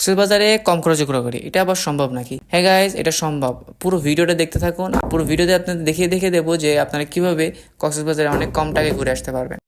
কক্সবাজারে কম খরচে ঘোরাঘুরি। এটা আবার সম্ভব নাকি? হ্যাঁ গাইজ এটা সম্ভব। পুরো ভিডিওটা দেখতে থাকুন পুরো ভিডিওতে আপনাদের দেখিয়ে দেখে দেবো যে আপনারা কীভাবে কক্সবাজারে অনেক কম টাকায় ঘুরে আসতে পারবেন।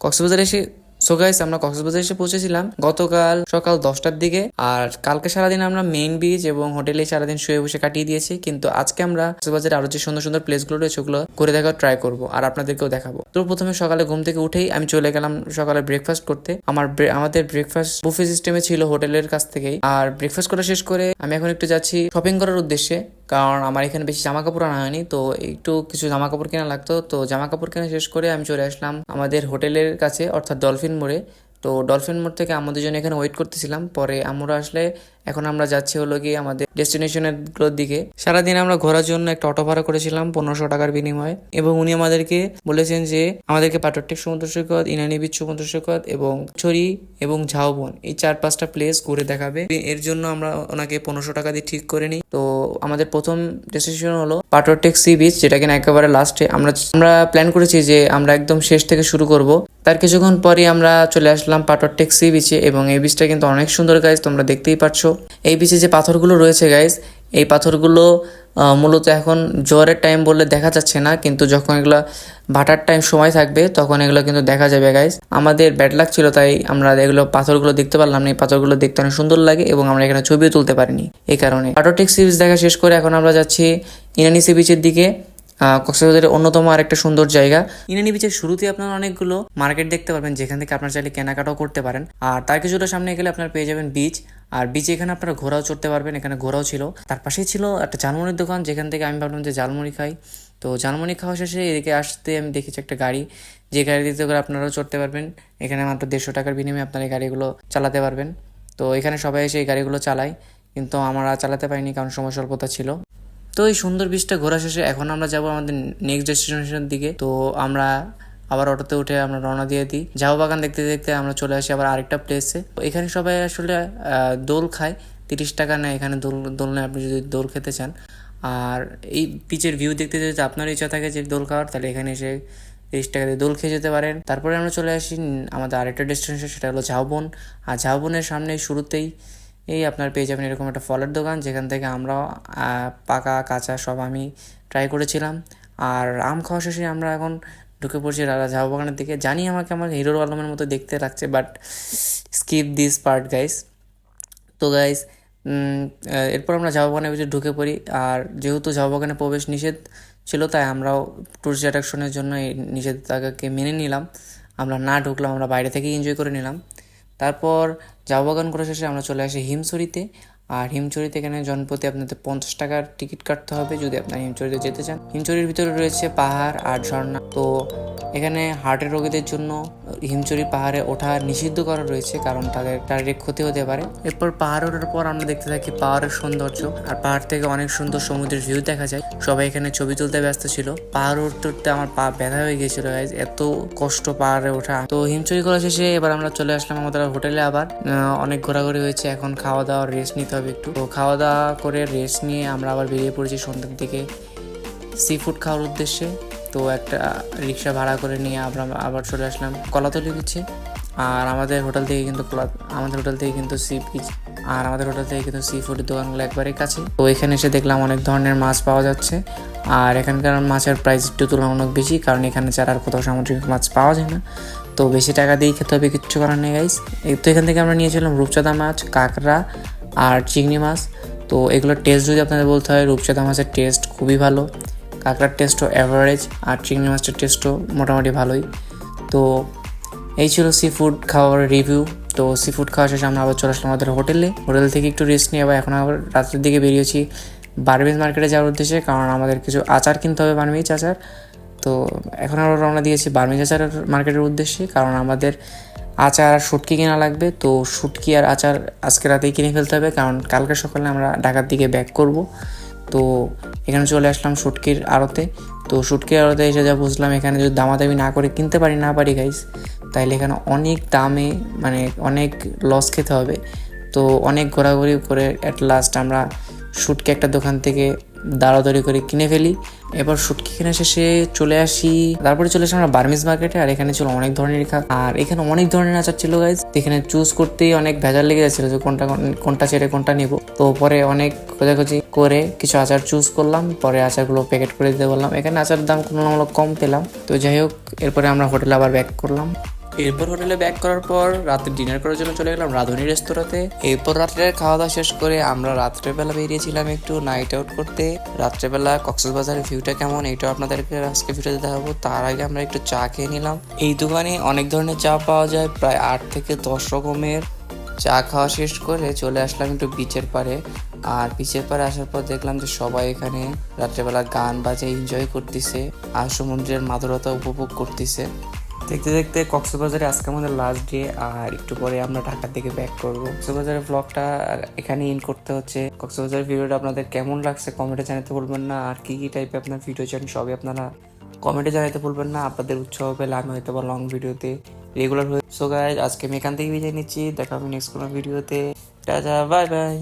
কক্সবাজারে এসে সো গাইস আমরা কক্সবাজার এসে পৌঁছেছিলাম। গতকাল সকাল দশটার দিকে আর কালকে সারাদিন আমরা মেইন বিচ এবং হোটেলে সারাদিন শুয়ে বসে কাটিয়ে দিয়েছি। কিন্তু আজকে আমরা কক্সবাজারে আরও যে সুন্দর সুন্দর প্লেসগুলো রয়েছে, ওগুলো ঘুরে দেখার ট্রাই করব আর আপনাদেরকেও দেখাবো। তো প্রথমে সকালে ঘুম থেকে উঠেই আমি চলে গেলাম সকালে ব্রেকফাস্ট করতে। আমার আমাদের ব্রেকফাস্ট বুফে সিস্টেমে ছিল হোটেলের কাছ থেকেই। আর ব্রেকফাস্ট করা শেষ করে আমি এখন একটু যাচ্ছি শপিং করার উদ্দেশ্যে। কারণ আমার এখানে বেশি জামা কাপড় আনা হয়নি, তো একটু কিছু জামা কাপড় কেনা লাগতো। তো জামা কাপড় কেনা শেষ করে আমি চলে আসলাম আমাদের হোটেলের কাছে, অর্থাৎ ডলফিন মোড়ে। তো ডলফিন মোড় থেকে আমাদের জন্য এখানে ওয়েট করতেছিলাম। পরে আমরা আসলে এখন আমরা যাচ্ছি হলো গিয়ে আমাদের ডেস্টিনেশনেরগুলোর দিকে। সারাদিন আমরা ঘোরার জন্য একটা অটো ভাড়া করেছিলাম পনেরোশো টাকার বিনিময়ে এবং উনি আমাদেরকে বলেছেন যে আমাদেরকে পাটরটেক সমুদ্র সৈকত, ইনানি বিচ সমুদ্র সৈকত এবং ছড়ি এবং ঝাউবন এই চার পাঁচটা প্লেস ঘুরে দেখাবে। এর জন্য আমরা ওনাকে পনেরোশো টাকা দিয়ে ঠিক করে নিই। তো আমাদের প্রথম ডেস্টিনেশন হলো পাটরটেক সি বিচ যেটা কিনা একেবারে লাস্টে আমরা আমরা প্ল্যান করেছি যে আমরা একদম শেষ থেকে শুরু করব। তার কিছুক্ষণ পরে আমরা চলে আসলাম পাটরটেক সি বিচে এবং এই বিচটা কিন্তু অনেক সুন্দর গাইজ তোমরা দেখতেই পাচ্ছ এই বিচে যে পাথরগুলো রয়েছে গাইজ এই পাথরগুলো মূলত এখন জোয়ারের টাইম বললে দেখা যাচ্ছে না, কিন্তু যখন এগুলো ভাটার টাইম সময় থাকবে, তখন এগুলো কিন্তু দেখা যাবে গাইজ আমাদের ব্যাড লাক ছিল, তাই আমরা এগুলো পাথরগুলো দেখতে পারলাম না। এই পাথরগুলো দেখতে অনেক সুন্দর লাগে এবং আমরা এখানে ছবিও তুলতে পারিনি। এই কারণে। পাটরটেক সি বিচ দেখা শেষ করে এখন আমরা যাচ্ছি ইনানি সি বিচের দিকে। কক্সবাজারের অন্যতম আরেকটা সুন্দর জায়গা। ইনানি বিচের শুরুতে আপনারা অনেকগুলো মার্কেট দেখতে পারবেন, যেখান থেকে আপনার চাইলে কেনাকাটাও করতে পারেন। আর তার কিছুটা সামনে গেলে আপনারা পেয়ে যাবেন বিচ আর বিচে এখানে আপনারা ঘোরাও চড়তে পারবেন, এখানে ঘোরাও ছিল। তার পাশেই ছিল একটা ঝালমুড়ির দোকান, যেখান থেকে আমি ভাবলাম যে ঝালমুড়ি খাই। তো ঝালমুড়ি খাওয়া শেষে এদিকে আসতে আমি দেখেছি একটা গাড়ি। যে গাড়িতে করে আপনারাও চড়তে পারবেন। এখানে মাত্র দেড়শো টাকার বিনিময়ে আপনারা এই গাড়িগুলো চালাতে পারবেন। তো এখানে সবাই এসে এই গাড়িগুলো চালায়। কিন্তু আমরা চালাতে পারিনি, কারণ সময় স্বল্পতা ছিল। তো এই সুন্দর বীজটা ঘোরা শেষে এখন আমরা যাব আমাদের নেক্সট ডেস্টিনেশনের দিকে। তো আমরা আবার অটোতে উঠে আমরা রওনা দিয়ে দিই। ঝাউ বাগান দেখতে দেখতে আমরা চলে আসি আবার আরেকটা প্লেসে এখানে সবাই আসলে দোল খায়। তিরিশ টাকা নেয় এখানে দোল দোল নেয়। আপনি যদি দোল খেতে চান। আর এই পিচের ভিউ দেখতে যদি আপনার ইচ্ছা থাকে যে দোল খাওয়ার, তাহলে এখানে এসে তিরিশ টাকা দিয়ে দোল খেয়ে যেতে পারেন। তারপরে আমরা চলে আসি, আমাদের আরেকটা ডেস্টিনেশন সেটা হলো ঝাউবন। আর ঝাউবনের সামনে শুরুতেই এই আপনার পেয়ে যাবেন এরকম একটা ফলের দোকান, যেখান থেকে আমরা পাকা, কাঁচা সব আমি ট্রাই করেছিলাম। আর আম খাওয়া শেষে আমরা এখন ঢুকে পড়ছি রাজা ঝাউ বাগানের দিকে। জানি আমাকে আমার হিরোর আলমের মতো দেখতে লাগছে but skip this part guys তো গাইস এরপর আমরা ঝাউ বাগানের ভিতরে ঢুকে পড়ি। আর যেহেতু ঝাউ বাগানে প্রবেশ নিষেধ ছিল, তাই আমরাও টুরিস্ট অ্যাট্রাকশনের জন্য এই নিষেধাজ্ঞাকে মেনে নিলাম। আমরা না ঢুকলাম, আমরা বাইরে থেকেই এনজয় করে নিলাম। তারপর চা বাগান করে শেষে আমরা চলে আসি হিমছড়িতে। আর হিমচুরিতে এখানে জনপ্রতি আপনাদের পঞ্চাশ টাকার টিকিট কাটতে হবে যদি আপনার হিমচুরিতে যেতে চান। হিমচুরির ভিতরে রয়েছে পাহাড় আর ঝর্ণা। তো এখানে হার্টের রোগীদের জন্য হিমচুরি পাহাড়ে ওঠা নিষিদ্ধ করা রয়েছে কারণ তাদের শারীরিক ক্ষতি হতে পারে। এরপর পাহাড় ওঠার পর আমরা দেখতে থাকি পাহাড়ের সৌন্দর্য। আর পাহাড় থেকে অনেক সুন্দর সমুদ্রের ভিউ দেখা যায়। সবাই এখানে ছবি তুলতে ব্যস্ত ছিল। পাহাড় উঠতে উঠতে আমার পা ব্যথা হয়ে গিয়েছিল এত কষ্ট পাহাড়ে ওঠা। তো হিমচুরি করা শেষে এবার আমরা চলে আসলাম আমাদের হোটেলে আবার। অনেক ঘোরাঘুরি হয়েছে, এখন খাওয়া দাওয়া রেস্ট নিতে হবে একটু। তো খাওয়া দাওয়া করে রেস্ট নিয়ে আমরা আবার বেরিয়ে পড়েছি সন্ধ্যার দিকে সি ফুড খাওয়ার উদ্দেশ্যে। তো একটা রিক্সা ভাড়া করে নিয়ে আমরা আবার চলে আসলাম কলাতলি বিচে আর আমাদের হোটেল থেকে কিন্তু কলা- আমাদের হোটেল থেকে কিন্তু সি বিচ আর আমাদের হোটেল থেকে কিন্তু সি ফুডের দোকানগুলো একবারে কাছে। তো এখানে এসে দেখলাম অনেক ধরনের মাছ পাওয়া যাচ্ছে। আর এখানকার মাছের প্রাইস একটু তুলনামূলক বেশি, কারণ এখানে ছাড়া আর কোথাও সামুদ্রিক মাছ পাওয়া যায় না। তো বেশি টাকা দিয়েই খেতে হবে, কিচ্ছু করার নেই গাইস তো এখান থেকে আমরা নিয়েছিলাম রূপচাঁদা মাছ, কাঁকড়া আর চিংড়ি মাছ। তো এগুলোর টেস্ট যদি আপনাদের বলতে হয়, রূপচাঁদা মাছের টেস্ট খুবই ভালো। কাঁকড়ার টেস্টও অ্যাভারেজ আর চিংড়ি মাছের টেস্টও মোটামুটি ভালোই। তো এই ছিল সি ফুড খাওয়ার রিভিউ তো সি ফুড খাওয়া শেষে আমরা আবার চলে আসলাম আমাদের হোটেলে হোটেল থেকে একটু রেস্ট নিয়ে আবার এখন আবার রাতের দিকে বেরিয়েছি। বারবিজ মার্কেটে যাওয়ার উদ্দেশ্যে, কারণ আমাদের কিছু আচার কিনতে হবে বার্মিজ আচার। তো এখন আমরা রওনা দিয়েছি বার্মিজ আচারের মার্কেটের উদ্দেশ্যে, কারণ আমাদের আচার আর শুটকি কেনা লাগবে। তো শুটকি আর আচার আজকে রাতেই কিনে ফেলতে হবে, কারণ কালকে সকালে আমরা ঢাকার দিকে ব্যাক করব। তো এখানে চলে আসলাম শুটকির আড়তে। তো শুটকির আড়তে এসে যা বুঝলাম, এখানে যদি দামাদামি না করে কিনতে পারি, না পারি গাইস তাইলে এখানে অনেক দামে মানে অনেক লস খেতে হবে। তো অনেক ঘোরাঘুরি করে অ্যাট লাস্ট আমরা শুটকি একটা দোকান থেকে দাঁড়াদড়ি করে কিনে ফেলি। এবার শুটকি কেনা শেষে চলে আসি। তারপরে চলে আসি আমরা বার্মিজ মার্কেটে, আর এখানে ছিল অনেক ধরনের খা আর এখানে অনেক ধরনের আচার ছিল গাইজ এখানে চুজ করতেই অনেক ভেজাল লেগে যাচ্ছিল যে কোনটা কোন- কোনটা ছেড়ে কোনটা নিব। তো পরে অনেক খোঁজাখুঁজি করে কিছু আচার চুজ করলাম। পরে আচারগুলো প্যাকেট করে দিতে বললাম। এখানে আচার দাম তুলনামূলক কম পেলাম। তো যাই হোক, এরপরে আমরা হোটেলে আবার ব্যাক করলাম। এরপর হোটেলে ব্যাক করার পর রাতে ডিনার করার জন্য চলে গেলাম রাধুনি রেস্তোরাঁতে এরপর রাত্রে খাওয়া দাওয়া শেষ করে আমরা রাত্রেবেলা বেরিয়েছিলাম একটু নাইট আউট করতে। রাত্রেবেলা কক্সবাজারের ভিউটা কেমন এইটাও আপনাদেরকে আজকে ভিডিওতে দেখাবো। তার আগে আমরা একটু চা খেয়ে নিলাম। এই দোকানে অনেক ধরনের চা পাওয়া যায়, প্রায় আট থেকে দশ রকমের। চা খাওয়া শেষ করে চলে আসলাম একটু বিচের পারে আর বিচের পারে আসার পর দেখলাম যে সবাই এখানে রাত্রেবেলা গান বাজে এনজয় করতেছে। আর সমুদ্রের মাদুরতা উপভোগ করতেছে। দেখতে দেখতে কক্সবাজারে আজকে আমাদের লাস্ট ডে আর একটু পরে আমরা ঢাকার দিকে ব্যাক করব। কক্সবাজারের ব্লগটা এখানে ইন করতে হচ্ছে। কক্সবাজারের ভিডিওটা আপনাদের কেমন লাগছে কমেন্টে জানাতে ভুলবেন না। আর কি কি টাইপের আপনার ভিডিও চান সবই আপনারা কমেন্টে জানাতে ভুলবেন না। আপনাদের উৎসাহ পেলে আমি হয়তো বা লং ভিডিওতে রেগুলার হয়ে সো গাইজ আজকে আমি এখান থেকে বিদায় নিচ্ছি। দেখা হবে নেক্সট কোনো ভিডিওতে টাটা বাই বাই